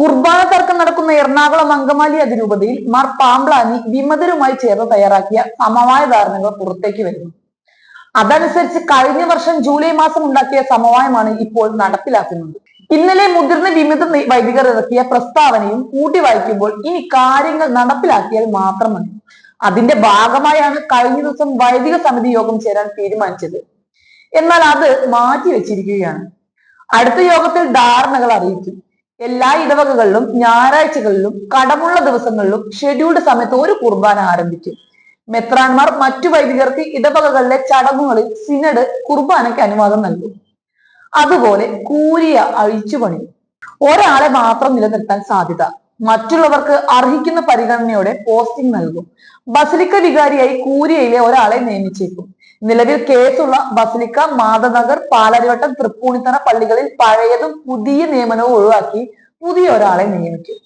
കുർബാന തർക്കം നടക്കുന്ന എറണാകുളം അങ്കമാലി അതിരൂപതയിൽ മാർ പാമ്പ്ലാനി വിമതരുമായി ചേർന്ന് തയ്യാറാക്കിയ സമവായ ധാരണകൾ പുറത്തേക്ക് വരുന്നു. അതനുസരിച്ച് കഴിഞ്ഞ വർഷം ജൂലൈ മാസം ഉണ്ടാക്കിയ സമവായമാണ് ഇപ്പോൾ നടപ്പിലാക്കുന്നത്. ഇന്നലെ മുതിർന്ന വിമത വൈദികർ ഇറക്കിയ പ്രസ്താവനയും കൂട്ടി വായിക്കുമ്പോൾ ഇനി കാര്യങ്ങൾ നടപ്പിലാക്കിയാൽ മാത്രം മതി അതിന്റെ ഭാഗമായാണ് കഴിഞ്ഞ ദിവസം വൈദിക സമിതി യോഗം ചേരാൻ തീരുമാനിച്ചത്. എന്നാൽ അത് മാറ്റിവെച്ചിരിക്കുകയാണ്. അടുത്ത യോഗത്തിൽ ധാരണകൾ അറിയിക്കും. എല്ലാ ഇടവകകളിലും ഞായറാഴ്ചകളിലും കടമുള്ള ദിവസങ്ങളിലും ഷെഡ്യൂൾഡ് സമയത്ത് ഒരു കുർബാന ആരംഭിക്കും. മെത്രാൻമാർ മറ്റു വൈദികർക്ക് ഇടവകകളിലെ ചടങ്ങുകളിൽ സിനഡ് കുർബാനയ്ക്ക് അനുവാദം നൽകും. അതുപോലെ കൂരിയ അഴിച്ചുപണി ഒരാളെ മാത്രം നിലനിർത്താൻ സാധ്യത. മറ്റുള്ളവർക്ക് അർഹിക്കുന്ന പരിഗണനയോടെ പോസ്റ്റിംഗ് നൽകും. ബസലിക്ക വികാരിയായി കൂരിയയിലെ ഒരാളെ നിയമിച്ചേക്കും. നിലവിൽ കേസുള്ള ബസലിക്ക മാതനഗർ പാലരിവട്ടം തൃപ്പൂണിത്തറ പള്ളികളിൽ പഴയതും പുതിയ നിയമനവും ഒഴിവാക്കി പുതിയ ഒരാളെ നിയമിക്കും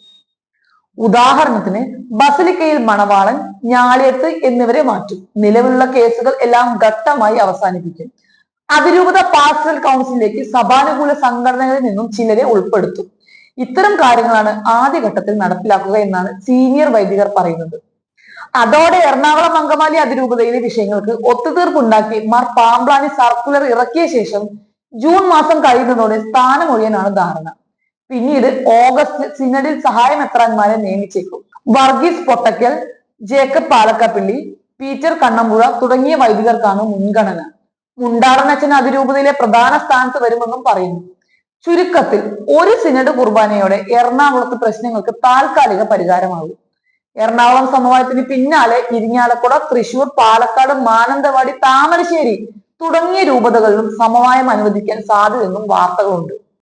ഉദാഹരണത്തിന് ബസലിക്കയിൽ മണവാളൻ ഞാളിയത്ത് എന്നിവരെ മാറ്റും. നിലവിലുള്ള കേസുകൾ എല്ലാം ഘട്ടമായി അവസാനിപ്പിക്കും. അതിരൂപത പാസ്റ്റൽ കൗൺസിലിലേക്ക് സഭാനുകൂല സംഘടനകളിൽ നിന്നും ചിലരെ ഉൾപ്പെടുത്തും. ഇത്തരം കാര്യങ്ങളാണ് ആദ്യഘട്ടത്തിൽ നടപ്പിലാക്കുക എന്നാണ് സീനിയർ വൈദികർ പറയുന്നത്. അതോടെ എറണാകുളം അങ്കമാലി അതിരൂപതയിലെ വിഷയങ്ങൾക്ക് ഒത്തുതീർപ്പുണ്ടാക്കി മാർ പാമ്പ്ലാനി സർക്കുലർ ഇറക്കിയ ശേഷം ജൂൺ മാസം കഴിയുന്നതോടെ സ്ഥാനമൊഴിയാനാണ് ധാരണ. പിന്നീട് ഓഗസ്റ്റ് സിനഡിൽ സഹായമെത്രാന്മാരെ നിയമിച്ചേക്കും. വർഗീസ് പൊട്ടക്കൽ ജേക്കബ് പാലക്കപ്പിള്ളി പീറ്റർ കണ്ണമ്പുഴ തുടങ്ങിയ വൈദികർക്കാണ് മുൻഗണന. മുണ്ടാടനച്ചൻ അതിരൂപതയിലെ പ്രധാന സ്ഥാനത്ത് വരുമെന്നും പറയുന്നു. ചുരുക്കത്തിൽ ഒരു സിനഡ് കുർബാനയോടെ എറണാകുളത്ത് പ്രശ്നങ്ങൾക്ക് താൽക്കാലിക പരിഹാരമാകും. എറണാകുളം സമവായത്തിന് പിന്നാലെ ഇരിങ്ങാലക്കുട തൃശൂർ പാലക്കാട് മാനന്തവാടി താമരശ്ശേരി തുടങ്ങിയ രൂപതകളിലും സമവായം അനുവദിക്കാൻ സാധ്യതയെന്നും വാർത്തകളുണ്ട്.